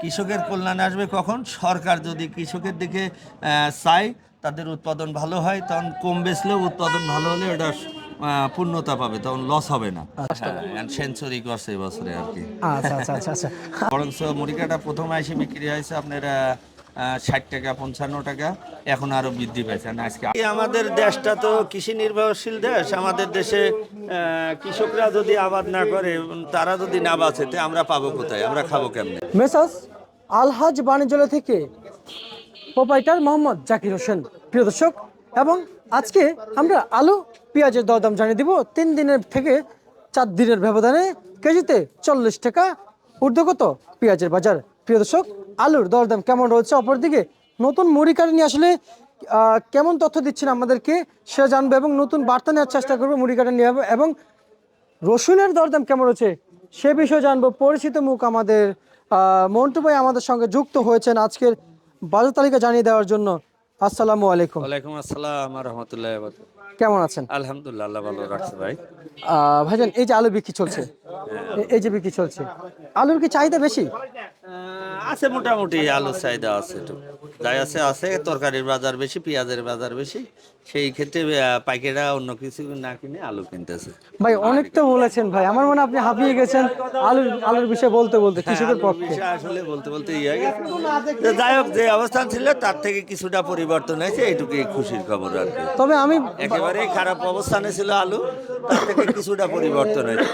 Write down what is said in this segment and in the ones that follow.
কৃষকের কল্যাণ আসবে কখন? সরকার যদি কৃষকের দিকে চাই চায় তাদের উৎপাদন ভালো হয় তখন কম বেচলেও উৎপাদন ভালো হলে ওটা পূর্ণতা পাবে তখন লস হবে না। সেঞ্চুরি করছে এবছরে আর কি। আচ্ছা আচ্ছা আচ্ছা আচ্ছা। বরঞ্চ মুড়িকাটা প্রথমে এসে বিক্রি হয়েছে আপনার ষাট টাকা পঞ্চান্ন টাকা এখন আরও বৃদ্ধি পাইছে। না আজকে এই আমাদের দেশটা তো কৃষি নির্ভরশীল দেশ আমাদের দেশে আহ, কৃষকরা যদি আবাদ না করে তারা যদি না বাঁচে তে আমরা পাবো কোথায়? আমরা খাব কেমনে? মেসাস আলহাজ বাণিজ্যালয় থেকে প্রোপাইটার মোহাম্মদ জাকির হোসেন। প্রিয় দর্শক এবং আজকে আমরা আলু পেঁয়াজের দরদাম জানিয়ে দিব। তিন দিনের থেকে চার দিনের ব্যবধানে কেজিতে চল্লিশ টাকা ঊর্ধ্বগত পেঁয়াজের বাজার। প্রিয় দর্শক আলুর দরদাম কেমন রয়েছে? অপরদিকে নতুন মুড়ি কাঠি নিয়ে আসলে কেমন তথ্য দিচ্ছেন আমাদেরকে সে জানবে এবং নতুন বার্তা নেওয়ার চেষ্টা করব মুড়ি কাঠি নিয়ে এবং রসুনের দরদাম কেমন রয়েছে সে বিষয়ে জানব। পরিচিত মুখ আমাদের মন্টু ভাই আমাদের সঙ্গে যুক্ত হয়েছেন আজকের বাজার তালিকা জানিয়ে দেওয়ার জন্য। আসসালামু আলাইকুম। ওয়ালাইকুম আসসালাম রহমতুল্লাহ কেমন আছেন? আলহামদুলিল্লাহ আল্লাহ ভালো রাখছে ভাই। ভাইজান এই যে আলু বিক্রি চলছে এই যে বিক্রি চলছে আলুর কি চাহিদা বেশি? আছে মোটামুটি আলুর চাহিদা আছে একটু যাই আছে আছে। তরকারির বাজার বেশি পেঁয়াজের বাজার বেশি। সেই ক্ষেত্রে আহ, পাইকাররা অন্য কিছু না কিনে আলু কিনতেছে। ভাই অনেক তো বলেছেন ভাই। আমার মনে আপনি হাঁপিয়ে গেছেন আলুর আলুর বিষয়ে বলতে বলতে কৃষকের পক্ষে। আসলে বলতে বলতে ইয়ে হয়ে গেছে। যাই হোক যে অবস্থান ছিল তার থেকে কিছুটা পরিবর্তন হয়েছে। এইটুকুই খুশির খবর আর কি। তবে আমি একেবারে খারাপ অবস্থানে ছিল আলু তার থেকে কিছুটা পরিবর্তন হয়েছে।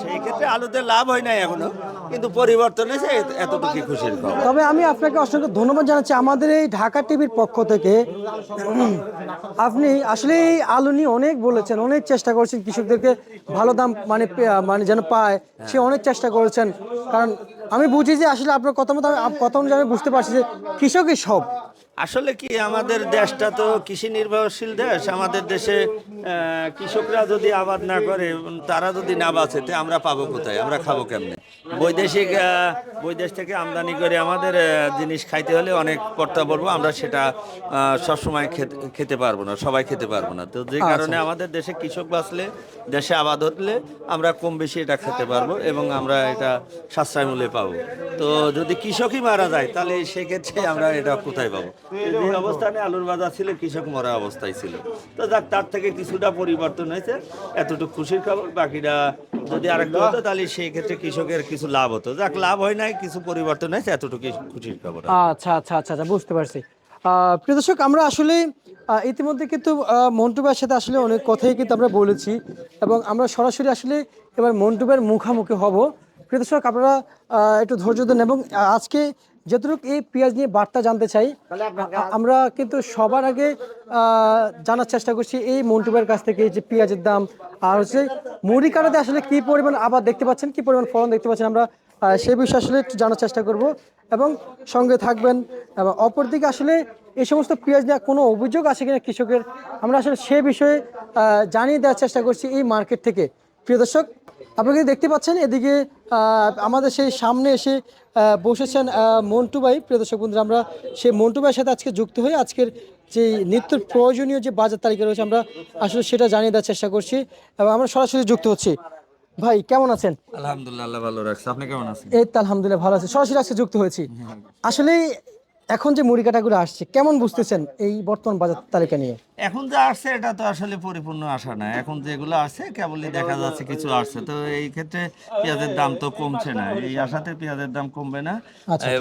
সেই ক্ষেত্রে আলুতে লাভ হয় নাই এখনও কিন্তু পরিবর্তন হয়েছে এত- এতটুকুই খুশির খবর। তবে আমি আপনাকে অসংখ্য ধন্যবাদ জানাচ্ছি। আমাদের এই ঢাকা টিভির পক্ষ থেকে, আপনি আসলে এই আলু নিয়ে অনেক বলেছেন, অনেক চেষ্টা করেছেন কৃষকদেরকে ভালো দাম মানে মানে যেন পায়, সে অনেক চেষ্টা করেছেন। কারণ আমি বুঝি যে আসলে আপনার কথা মতো কথা অনুযায়ী আমি বুঝতে পারছি যে কৃষকই সব। আসলে কি আমাদের দেশটা তো কৃষি নির্ভরশীল দেশ, আমাদের দেশে কৃষকরা যদি আবাদ না করে, তারা যদি না বাঁচে, তে আমরা পাবো কোথায়? আমরা খাব কেমনে? বৈদেশিক বৈদেশ থেকে আমদানি করে আমাদের জিনিস খাইতে হলে অনেক কর্তা বলব আমরা সেটা সবসময় খেতে পারব না সবাই খেতে পারব না। তো যে কারণে আমাদের দেশে কৃষক বাঁচলে দেশে আবাদ হলে আমরা কম বেশি এটা খেতে পারব এবং আমরা এটা সাশ্রয় মূল্যে পাবো। তো যদি কৃষকই মারা যায় তাহলে সেক্ষেত্রে আমরা এটা কোথায় পাবো? যে অবস্থানে আলুর বাজার ছিল কৃষক মরা অবস্থায় ছিল। তো যাক তার থেকে কিছুটা পরিবর্তন হয়েছে এতটুকু খুশির খবর বাকিটা যদি আরেকটু হতো তাহলে সেই ক্ষেত্রে কৃষকের কিছু লাভ হতো। যাক লাভ হয় নাই কিছু পরিবর্তন হয়েছে এতটুকু খুশির খবর। আচ্ছা আচ্ছা আচ্ছা আচ্ছা বুঝতে পারছি। প্রিয় দর্শক আমরা আসলে ইতিমধ্যে কিন্তু আহ, মন্টু ভাইয়ের সাথে আসলে অনেক কথাই কিন্তু আমরা বলেছি এবং আমরা সরাসরি আসলে এবার মন্টু ভাইয়ের মুখামুখি হব। প্রিয় দর্শক আপনারা একটু ধৈর্য দেন এবং আজকে যতটুকু এই পেঁয়াজ নিয়ে বার্তা জানতে চাই আমরা কিন্তু সবার আগে জানার চেষ্টা করছি এই মন্টু ভাইয়ের কাছ থেকে যে পেঁয়াজের দাম আর হচ্ছে মুড়ি কাটাতে আসলে কি পরিমাণ আবার দেখতে পাচ্ছেন কি পরিমাণ ফলন দেখতে পাচ্ছেন আমরা সেই বিষয়ে আসলে একটু জানার চেষ্টা করব। এবং সঙ্গে থাকবেন এবং অপরদিকে আসলে এই সমস্ত পেঁয়াজ নেওয়া কোনো অভিযোগ আছে কিনা কৃষকের, আমরা আসলে সে বিষয়ে জানিয়ে দেওয়ার চেষ্টা করছি এই মার্কেট থেকে। প্রিয় দর্শক, আপনারা কিন্তু দেখতে পাচ্ছেন? এদিকে আমাদের সেই সামনে এসে বসেছেন মন্টু ভাই। প্রিয় দর্শক বন্ধুরা, আমরা সেই মন্টু ভাইয়ের সাথে আজকে যুক্ত হয়ে আজকের যে নিত্য প্রয়োজনীয় যে বাজার তালিকা রয়েছে, আমরা আসলে সেটা জানিয়ে দেওয়ার চেষ্টা করছি এবং আমরা সরাসরি যুক্ত হচ্ছি। ভাই কেমন আছেন? আলহামদুলিল্লাহ ভালো রাখছে। আপনি কেমন আছেন? এই তো আলহামদুলিল্লাহ ভালো আছে। সরাসরি আজকে যুক্ত হয়েছি। আসলে এখন যে মুড়ি কাটাগুলো আসছে কেমন বুঝতেছেন এই বর্তমান বাজার তালিকা নিয়ে? এখন যা আসছে এটা তো আসলে পরিপূর্ণ আসা না এখন যেগুলো আসছে কেবলই দেখা যাচ্ছে কিছু আসছে। তো এই ক্ষেত্রে পেঁয়াজের দাম তো কমছে না। এই আশাতে পেঁয়াজের দাম কমবে না।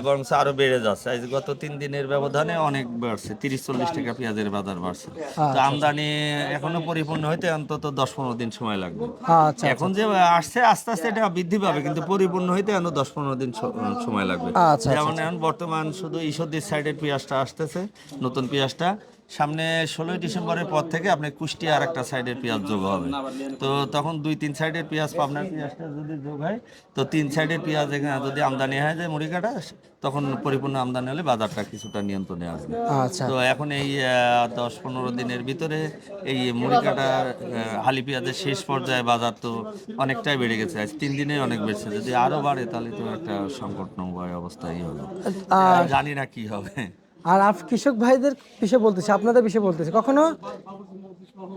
বরং আরও বেড়ে যাচ্ছে। আজ গত তিন দিনের ব্যবধানে অনেক বাড়ছে। তিরিশ চল্লিশ টাকা পেঁয়াজের বাজার বাড়ছে। তো আমদানি এখনও পরিপূর্ণ হইতে অন্তত দশ পনেরো দিন সময় লাগবে। আচ্ছা এখন যে আসছে আস্তে আস্তে এটা বৃদ্ধি পাবে কিন্তু পরিপূর্ণ হইতে এখনও দশ পনেরো দিন সময় লাগবে। আচ্ছা, যেমন এখন বর্তমান শুধু ঈশ্বরদীর সাইডের পেঁয়াজটা আসতেছে নতুন পেঁয়াজটা। সামনে ষোলোই ডিসেম্বরের পর থেকে আপনি কুষ্টিয়া আর একটা সাইডের পেঁয়াজ যোগ হবে। তো তখন দুই তিন সাইডের পেঁয়াজ পাবনার পেঁয়াজটা যদি যোগ হয় তো তিন সাইডের পেঁয়াজ এখানে যদি আমদানি হয় যায় মুড়ি কাটা তখন পরিপূর্ণ আমদানি হলে বাজারটা কিছুটা নিয়ন্ত্রণে আসবে। আচ্ছা। তো এখন এই দশ পনেরো দিনের ভিতরে এই মুড়ি কাটার হালি পেঁয়াজের শেষ পর্যায়ে বাজার তো অনেকটাই বেড়ে গেছে। আজ তিন দিনে অনেক বেড়েছে। যদি আরও বাড়ে তাহলে তো একটা সংকটময় অবস্থাই হবে। জানি না কি হবে। আর আপ কৃষক ভাইদের বিষয়ে বলতেছি, আপনাদের বিষয়ে বলতেছি। কখনো?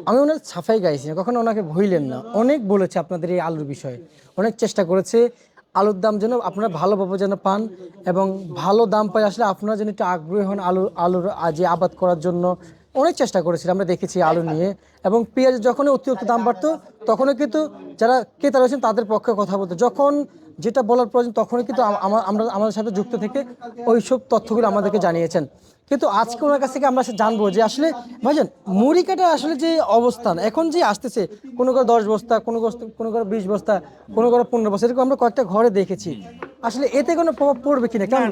আমি ওনার সাফাই গাইছি না, কখনো ওনাকে ভইলেন না। অনেক বলেছে আপনাদের এই আলুর বিষয়ে। অনেক চেষ্টা করেছে, আলুর দাম যেন আপনারা ভালোভাবে যেন পান এবং ভালো দাম পাই আসলে আপনারা যেন একটু আগ্রহী হন আলু, আলুর, আ- যে আবাদ করার জন্য। অনেক চেষ্টা করেছিলাম আমরা দেখেছি আলু নিয়ে। এবং পেঁয়াজ যখনই অতিরিক্ত দাম বাড়তো তখনও কিন্তু যারা ক্রেতা রয়েছেন তাদের পক্ষে কথা বলতো। যখন যেটা বলার প্রয়োজন তখনই কিন্তু আমরা আমাদের সাথে যুক্ত থেকে ওইসব তথ্যগুলো আমাদেরকে জানিয়েছেন কিন্তু আজকে ওনার কাছ থেকে আমরা জানব যে আসলে ভাইজান মুড়ি কাটা আসলে যে অবস্থান এখন যে আসতেছে কোনো করে দশ বস্তা কোনো বস্তা কোনো করে বিশ বস্তা কোনো করে পনেরো বস্তা এরকম আমরা কয়েকটা ঘরে দেখেছি আসলে এতে কোনো প্রভাব পড়বে কিনা কেমন?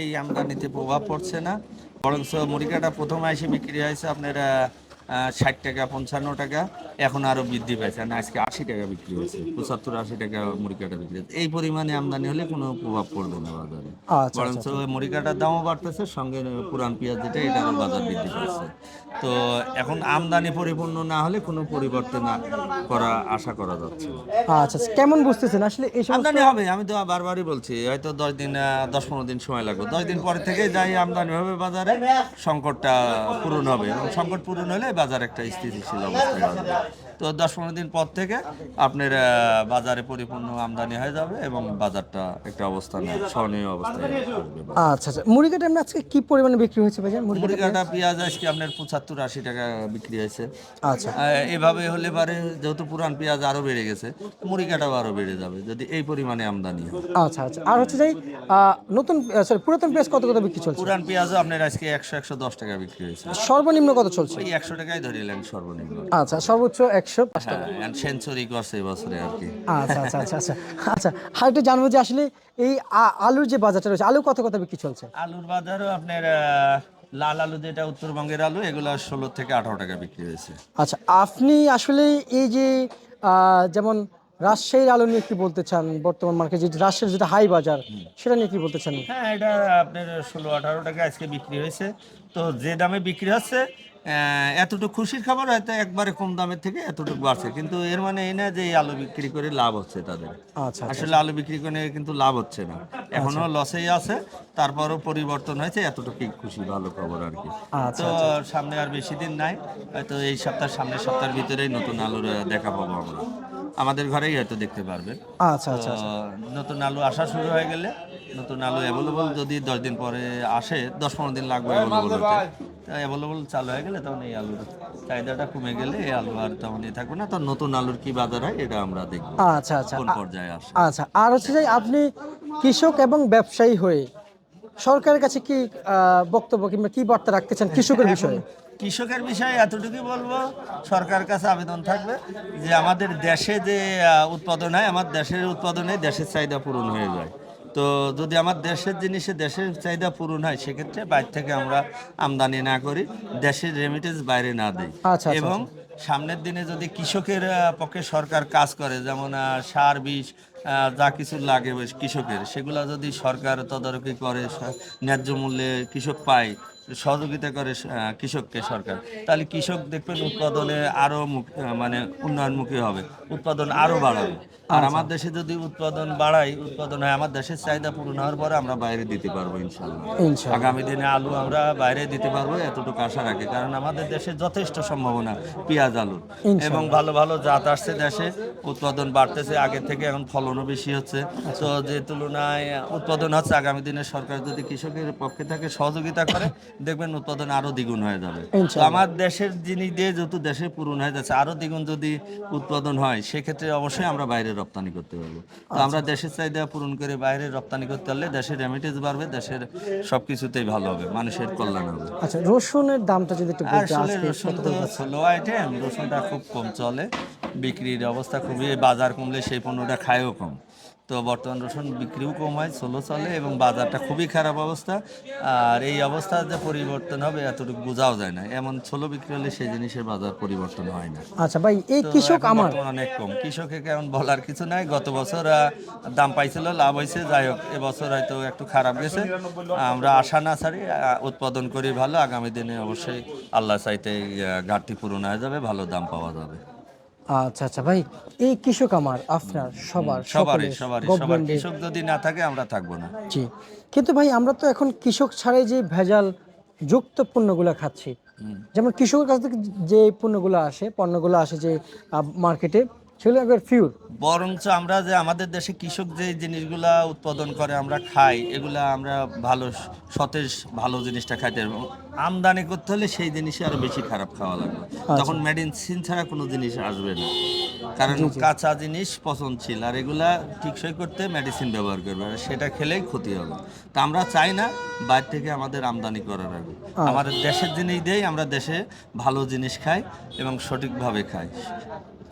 এই আমদানিতে প্রভাব পড়ছে না বরঞ্চ মুড়িকাটা প্রথমে এসে বিক্রি হয়েছে আপনার ষাট টাকা পঞ্চান্ন টাকা এখন আরও বৃদ্ধি পাইছে। না আজকে আশি টাকা বিক্রি হয়েছে পঁচাত্তর আশি টাকা মুড়িকাটা বিক্রি হচ্ছে এই পরিমাণে আমদানি হলে কোনো প্রভাব পড়বে না বাজারে। আচ্ছা বরঞ্চ মুড়িকাটার দামও বাড়তেছে সঙ্গে পুরান পেঁয়াজ যেটা এটারও বাজার বৃদ্ধি পাচ্ছে। তো এখন আমদানি পরিপূর্ণ না হলে কোনো পরিবর্তন করা আশা করা যাচ্ছে আচ্ছা আচ্ছা, কেমন বুঝতেছেন? আসলে এই আমদানি হবে আমি তো বারবারই বলছি হয়তো দশ দিন দশ পনেরো দিন সময় লাগবে। দশ দিন পরে থেকে যাই আমদানি হবে বাজারে সংকটটা পূরণ হবে। এবং সংকট পূরণ হলে বাজার একটা স্থিতিশীল অবস্থায় আসবে তো দশ পনেরো দিন পর থেকে আপনার বাজারে পরিপূর্ণ আমদানি হয়ে যাবে এবং বাজারটা একটা অবস্থানে সহনীয় অবস্থায় আচ্ছা আচ্ছা। কাটা এমনি আজকে কি পরিমাণে বিক্রি হয়েছে ভাইজান মুড়ি পেঁয়াজ আজকে আপনার পঁচাত্তর আশি টাকা বিক্রি হয়েছে। আচ্ছা। এভাবে হলে পারে যেহেতু পুরান পেঁয়াজ আরও বেড়ে গেছে মুড়ি কাটাও আরও বেড়ে যাবে যদি এই পরিমাণে আমদানি হয়। আচ্ছা আচ্ছা। আর হচ্ছে যে আহ, নতুন সরি পুরাতন পেঁয়াজ কত কত বিক্রি চলছে? পুরান পেঁয়াজও আপনার আজকে একশো একশো দশ টাকা বিক্রি হয়েছে। সর্বনিম্ন কত চলছে? ওই একশো টাকাই ধরিলেন সর্বনিম্ন। আচ্ছা সর্বোচ্চ একশো পাঁচ টাকা হ্যাঁ সেঞ্চুরি করছে এবছরে আর কি। আচ্ছা আচ্ছা আচ্ছা আচ্ছা। আচ্ছা আর একটু জানব যে আসলে এই আলুর যে বাজারটা রয়েছে আলু কত কত বিক্রি চলছে? আলুর বাজারও আপনার লাল আলু যেটা উত্তরবঙ্গের আলু এগুলো ষোলো থেকে আঠারো টাকা বিক্রি হয়েছে। আচ্ছা আপনি আসলে এই যে আহ, যেমন রাজশাহীর আলু নিয়ে কি বলতে চান বর্তমান মার্কেটে যে রাজশাহীর যেটা হাই বাজার সেটা নিয়ে কি বলতে চান? হ্যাঁ এটা আপনার ষোলো আঠারো টাকা আজকে বিক্রি হয়েছে। তো যে দামে বিক্রি হচ্ছে এতটুকু খুশির খাবার হয়তো একবারে কম দামের থেকে এতটুকু বাড়ছে। কিন্তু এর মানে এই না যে আলু বিক্রি করে লাভ হচ্ছে তাদের। আচ্ছা আসলে আলু বিক্রি করে কিন্তু লাভ হচ্ছে না। এখনও লসেই আছে তারপরও পরিবর্তন হয়েছে এতটুকু খুশি ভালো খবর আর কি। আচ্ছা, তো সামনে আর বেশি দিন নাই হয়তো এই সপ্তাহ সামনের সপ্তাহের ভিতরেই নতুন আলুর দেখা পাবো আমরা। আমাদের ঘরেই হয়তো দেখতে পারবেন। আচ্ছা আচ্ছা নতুন আলু আসা শুরু হয়ে গেলে নতুন আলু অ্যাভেলেবল যদি দশ দিন পরে আসে দশ পনেরো দিন লাগবে অ্যাভেলেবল হতে। অ্যাভেলেবল চালু হয়ে গেলে তখন এই আলুর চাহিদাটা কমে গেলে এই আলু আর তেমন ইয়ে থাকবে না। তো নতুন আলুর কি বাজার হয় এটা আমরা দেখব। আচ্ছা আচ্ছা। কোন পর্যায়ে আসে। আচ্ছা আর হচ্ছে যে আপনি কৃষক এবং ব্যবসায়ী হয়ে সরকারের কাছে কি বক্তব্য কিংবা কি বার্তা রাখতে চান কৃষকের বিষয়ে? কৃষকের বিষয়ে এতটুকুই বলব সরকার কাছে আবেদন থাকবে যে আমাদের দেশে যে উৎপাদন হয় আমার দেশের উৎপাদনে দেশের চাহিদা পূরণ হয়ে যায়। তো যদি আমার দেশের জিনিসে দেশের চাহিদা পূরণ হয় সেক্ষেত্রে বাইরে থেকে আমরা আমদানি না করি দেশের রেমিটেন্স বাইরে না দিই। আচ্ছা, আচ্ছা, এবং সামনের দিনে যদি কৃষকের পক্ষে সরকার কাজ করে যেমন সার বিষ যা কিছু লাগে কৃষকের সেগুলা যদি সরকার তদারকি করে ন্যায্য মূল্যে কৃষক পায় সহযোগিতা করে কৃষককে সরকার। তাহলে কৃষক দেখবেন উৎপাদনে আরও মানে উন্নয়নমুখী হবে উৎপাদন আরও বাড়াবে। আর আমার দেশে যদি উৎপাদন বাড়াই উৎপাদন হয় আমার দেশের চাহিদা পূরণ হওয়ার পরে আমরা বাইরে দিতে পারব ইনশাল্লাহ ইনশাআল্লাহ। আগামী দিনে আলু আমরা বাইরে দিতে পারব এতটুকু আশা রাখি কারণ আমাদের দেশে যথেষ্ট সম্ভাবনা পেঁয়াজ আলু। এবং ভালো ভালো জাত আসছে দেশে উৎপাদন বাড়তেছে আগে থেকে এখন ফলনও বেশি হচ্ছে। তো যে তুলনায় উৎপাদন হচ্ছে আগামী দিনে সরকার যদি কৃষকের পক্ষে থাকে সহযোগিতা করে দেখবেন উৎপাদন আরও দ্বিগুণ হয়ে যাবে। আমার দেশের জিনিস দিয়ে যেহেতু দেশে পূরণ হয়ে যাচ্ছে আরও দ্বিগুণ যদি উৎপাদন হয় সেক্ষেত্রে অবশ্যই আমরা বাইরে রপ্তানি করতে পারব। তো আমরা দেশের চাহিদা পূরণ করে বাইরে রপ্তানি করতে পারলে দেশের রেমিটেন্স বাড়বে দেশের সবকিছুতেই ভালো হবে মানুষের কল্যাণ হবে। আচ্ছা রসুনের দামটা যদি একটু আসলে রসুন তো স্লো আইটেম রসুনটা খুব কম চলে বিক্রির অবস্থা খুবই বাজার কমলে সেই পণ্যটা খায়ও কম। তো বর্তমান রসুন বিক্রিও কম হয় ষোলো চলে এবং বাজারটা খুবই খারাপ অবস্থা। আর এই অবস্থা যে পরিবর্তন হবে এতটুকু বোঝাও যায় না। এমন ষোলো বিক্রি হলে সেই জিনিসের বাজার পরিবর্তন হয় না। আচ্ছা ভাই এই কৃষক আমার অনেক কম। কৃষকে কেমন বলার কিছু নাই। গত বছর দাম পাইছিল লাভ হয়েছে যাই হোক এবছর হয়তো একটু খারাপ গেছে। আমরা আশা না ছাড়ি উৎপাদন করি ভালো। আগামী দিনে অবশ্যই আল্লাহ চাইতে ঘাটতি পূরণ হয়ে যাবে ভালো দাম পাওয়া যাবে। আচ্ছা আচ্ছা ভাই এই কৃষক আমার আপনার সবার সবারই সবারই সবার কৃষক যদি না থাকে আমরা থাকব না। জি কিন্তু ভাই আমরা তো এখন কৃষক ছাড়াই যে ভেজাল যুক্ত পণ্যগুলো খাচ্ছি যেমন কৃষকের কাছ থেকে যে পণ্যগুলো আসে পণ্যগুলো আসে যে মার্কেটে একবার ফিউর বরঞ্চ আমরা যে আমাদের দেশে কৃষক যে জিনিসগুলা উৎপাদন করে আমরা খাই এগুলা আমরা ভালো সতেজ ভালো জিনিসটা খাইতে আমদানি করতে হলে সেই জিনিসই আরও বেশি খারাপ খাওয়া লাগবে। তখন মেডিসিন ছাড়া কোনো জিনিস আসবে না। কারণ কাঁচা জিনিস পচনশীল আর এগুলা টিকসই করতে মেডিসিন ব্যবহার করবে আর সেটা খেলেই ক্ষতি হবে। তা আমরা চাই না বাইরে থেকে আমাদের আমদানি করার আগে। আমাদের দেশের জিনিস দিয়েই আমরা দেশে ভালো জিনিস খাই এবং সঠিকভাবে খাই।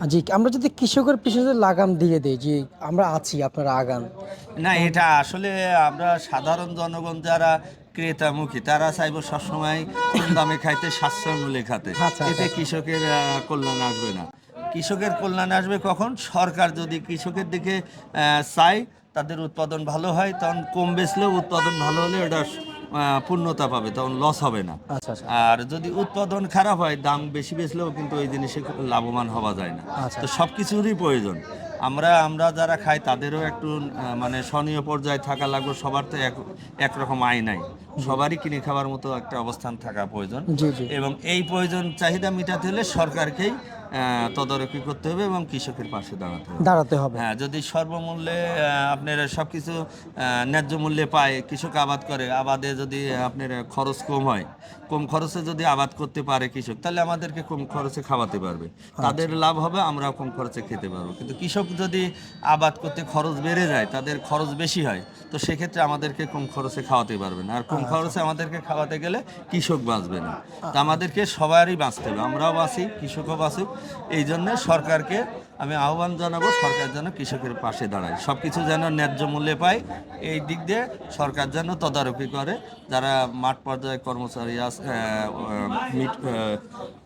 জি আমরা যদি কৃষকের পিছনে লাগাম দিয়ে দিই যে আমরা আছি আপনারা আগান। না এটা আসলে আমরা সাধারণ জনগণ যারা ক্রেতামুখী তারা চাইব সবসময় কম দামে খাইতে সাশ্রয় মূল্যে খাতে আচ্ছা, এতে কৃষকের কল্যাণ আসবে না। কৃষকের কল্যাণ আসবে কখন? সরকার যদি কৃষকের দিকে চায় তাদের উৎপাদন ভালো হয় তখন কম বেচলেও উৎপাদন ভালো হলে এটা পূর্ণতা পাবে তখন লস হবে না। আচ্ছা আচ্ছা। আর যদি উৎপাদন খারাপ হয় দাম বেশি বেচলেও কিন্তু ওই জিনিসে লাভবান হওয়া যায় না। আচ্ছা। তো সব কিছুরই প্রয়োজন। আমরা আমরা যারা খাই তাদেরও একটু মানে স্বনীয় পর্যায়ে থাকা লাগবে সবার তো এক একরকম আয় নাই। সবারই কিনে খাওয়ার মতো একটা অবস্থান থাকা প্রয়োজন। এবং এই প্রয়োজন চাহিদা মেটাতে হলে সরকারকেই তদারকি করতে হবে এবং কৃষকের পাশে দাঁড়াতে হবে। দাঁড়াতে হবে। হ্যাঁ যদি সর্বমূল্যে আপনার সব কিছু ন্যায্য মূল্যে পায় কৃষক আবাদ করে আবাদে যদি আপনার খরচ কম হয় কম খরচে যদি আবাদ করতে পারে কৃষক তাহলে আমাদেরকে কম খরচে খাওয়াতে পারবে। তাদের লাভ হবে আমরাও কম খরচে খেতে পারব। কিন্তু কৃষক যদি আবাদ করতে খরচ বেড়ে যায় তাদের খরচ বেশি হয় তো সেক্ষেত্রে আমাদেরকে কম খরচে খাওয়াতে পারবে না। আর কম খরচে আমাদেরকে খাওয়াতে গেলে কৃষক বাঁচবে না। তা আমাদেরকে সবারই বাঁচতে হবে আমরাও বাঁচি কৃষকও বাঁচুক এই জন্য সরকারকে আমি আহ্বান জানাব সরকার যেন কৃষকের পাশে দাঁড়ায়। সব কিছু যেন ন্যায্য মূল্যে পায় এই দিক দিয়ে সরকার যেন তদারকি করে। যারা মাঠ পর্যায়ে কর্মচারী আছে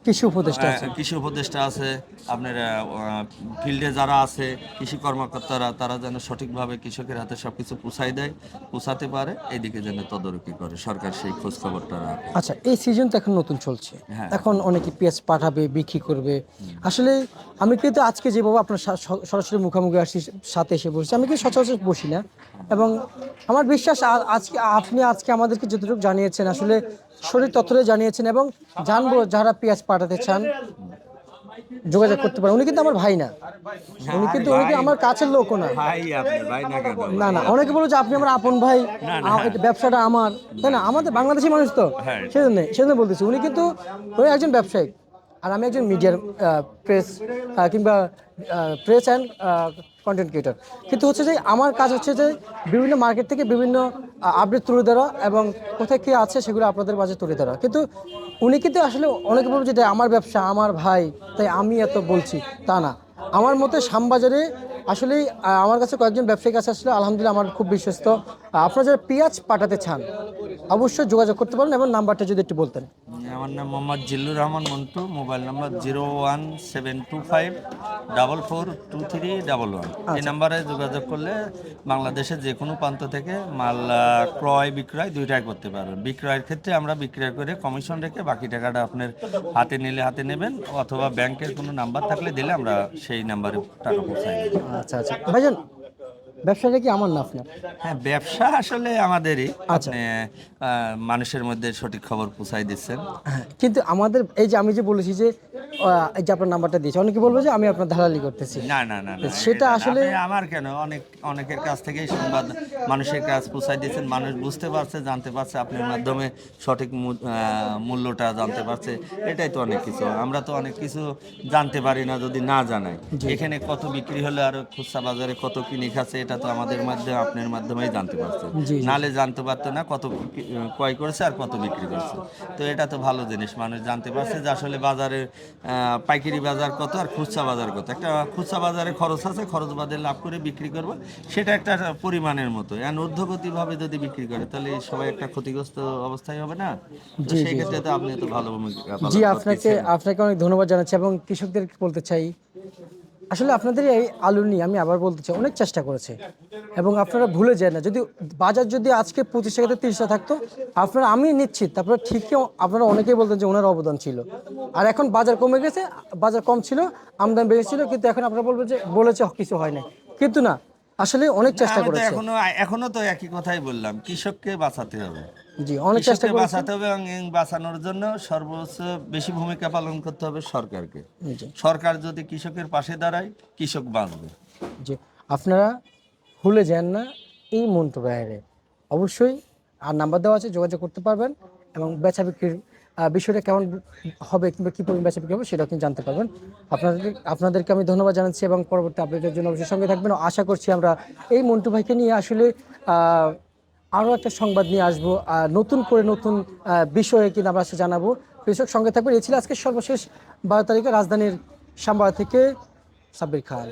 কৃষি উপদেষ্টা কৃষি উপদেষ্টা আছে আপনার ফিল্ডে যারা আছে কৃষি কর্মকর্তারা তারা যেন সঠিকভাবে কৃষকের হাতে সবকিছু পুষাই দেয় পুষাতে পারে এইদিকে যেন তদারকি করে সরকার সেই খোঁজ খবরটা রাখে। আচ্ছা এই সিজন তো এখন নতুন চলছে। হ্যাঁ। এখন অনেকে পেঁয়াজ পাঠাবে বিক্রি করবে। আসলে আমি কিন্তু আজকে যেভাবে আপনার সরাসরি মুখোমুখি আসছি সাথে এসে বসছি। আমি কিন্তু সচরাচর বসি না। এবং আমার বিশ্বাস আজকে আপনি আজকে আমাদেরকে যতটুকু জানিয়েছেন আসলে শরীর তথ্যে জানিয়েছেন এবং জানব যারা পেঁয়াজ পাঠাতে চান যোগাযোগ করতে পারেন। উনি কিন্তু আমার ভাই না। উনি কিন্তু উনি আমার কাছের লোকও না। না না অনেকে বলে যে আপনি আমার আপন ভাই ব্যবসাটা আমার। তাই না? আমাদের বাংলাদেশি মানুষ তো। হ্যাঁ। সেজন্য সেজন্য বলতেছি। উনি কিন্তু উনি একজন ব্যবসায়িক আর আমি একজন মিডিয়ার প্রেস কিংবা প্রেস অ্যান্ড কন্টেন্ট ক্রিয়েটার কিন্তু হচ্ছে যে আমার কাজ হচ্ছে যে বিভিন্ন মার্কেট থেকে বিভিন্ন আপডেট তুলে ধরা এবং কোথায় কী আছে সেগুলো আপনাদের মাঝে তুলে ধরা। কিন্তু উনি কিন্তু আসলে অনেকে বলবে যে এটা আমার ব্যবসা, আমার ভাই, তাই আমি এত বলছি, তা না। আমার মতে শ্যামবাজারে আসলে আমার কাছে কয়েকজন ব্যবসায়ী আছে, আসলে আলহামদুলিল্লাহ আমার খুব বিশ্বস্ত। আপনারা যারা পেঁয়াজ পাঠাতে চান অবশ্যই যোগাযোগ করতে পারেন এবং নাম্বারটা যদি একটু বলতেন। আমার নাম Mohammad Zillur Rahman Montu mobile number zero one seven two five double four two three double one. এই নাম্বারে যোগাযোগ করলে বাংলাদেশের যে কোনো প্রান্ত থেকে মাল ক্রয় বিক্রয় দুইটাই করতে পারবেন। বিক্রয়ের ক্ষেত্রে আমরা বিক্রয় করে কমিশন রেখে বাকি টাকাটা আপনার হাতে নিলে হাতে নেবেন অথবা ব্যাংকের কোনো নাম্বার থাকলে দিলে আমরা সেই নাম্বারে টাকা পৌঁছাই আচ্ছা আচ্ছা। ভাইজান ব্যবসাটা কি আমার না আপনার? হ্যাঁ ব্যবসা আসলে আমাদেরই। আচ্ছা। মানুষের মধ্যে সঠিক খবর পৌঁছাই দিচ্ছেন। হ্যাঁ কিন্তু আমাদের এই যে আমি যে বলেছি যে এই যে আপনার নাম্বারটা দিয়েছি অনেকে বলবে যে আমি আপনার দালালি করতেছি। না না না সেটা আসলে- আমার কেন? অনেক অনেকের কাছ থেকেই সংবাদ মানুষের কাছ পৌঁছাই দিয়েছেন মানুষ বুঝতে পারছে জানতে পারছে আপনার মাধ্যমে সঠিক মূল্যটা জানতে পারছে এটাই তো অনেক কিছু। আমরা তো অনেক কিছু জানতে পারি না যদি না জানাই। এখানে কত বিক্রি হলে আর খুচরা বাজারে কত কিনে খাচ্ছে এটা তো আমাদের মাধ্যমে আপনার মাধ্যমেই জানতে পারছে। নালে জানতে পারতো না কত ক্রয় করেছে আর কত বিক্রি করছে। তো এটা তো ভালো জিনিস মানুষ জানতে পারছে যে আসলে বাজারে পাইকারি বাজার কত আর খুচরা বাজার কত? একটা খুচরা বাজারে খরচ আছে খরচ বাদে লাভ করে বিক্রি করব। সেটা একটা পরিমাণের মতো। এখন ঊর্ধ্বগতিভাবে যদি বিক্রি করে তাহলে সবাই একটা ক্ষতিগ্রস্ত অবস্থায় হবে না? তো সেই ক্ষেত্রে তো আপনি তো ভালো ভূমিকা জি আপনাকে আপনাকে অনেক ধন্যবাদ জানাচ্ছি এবং কৃষকদের বলতে চাই আসলে আপনাদের এই আলু নিয়ে আমি আবার বলতে চাই অনেক চেষ্টা করেছে। এবং আপনারা ভুলে যায় না যদি বাজার যদি আজকে পঁচিশ টাকাতে তিরিশটা থাকতো আপনারা আমি নিশ্চিত তারপরে ঠিকই আপনারা অনেকেই বলতেন যে ওনার অবদান ছিল। আর এখন বাজার কমে গেছে বাজার কম ছিল আমদানি বেড়েছিল কিন্তু এখন আপনারা বলবেন যে বলেছে কিছু হয় নাই। কিন্তু না আসলে অনেক চেষ্টা করেছে। এখনও এখনও তো একই কথাই বললাম কৃষককে বাঁচাতে হবে। জি অনেক চেষ্টা বাঁচাতে হবে এবং বাঁচানোর জন্য সর্বোচ্চ বেশি ভূমিকা পালন করতে হবে সরকারকে। সরকার যদি কৃষকের পাশে দাঁড়ায় কৃষক বাঁচবে। জি আপনারা ভুলে যান না এই মন্ত্র অবশ্যই আর নাম্বার দেওয়া আছে যোগাযোগ করতে পারবেন এবং বেচা বিক্রির বিষয়টা কেমন হবে কিংবা কী পরিমাণ বেচা বিক্রি হবে সেটাও কিন্তু জানতে পারবেন। আপনাদের আপনাদেরকে আমি ধন্যবাদ জানাচ্ছি এবং পরবর্তী আপডেটের জন্য অবশ্যই সঙ্গে থাকবেন। আশা করছি আমরা এই মন্টু ভাইকে নিয়ে আসলে আরও একটা সংবাদ নিয়ে আসব নতুন করে নতুন বিষয়ে কিন্তু আমরা সে জানাব। কৃষক সঙ্গে থাকবেন এ ছিল আজকে সর্বশেষ বারো তারিখে রাজধানীর সাম্বা থেকে সাব্বির খান।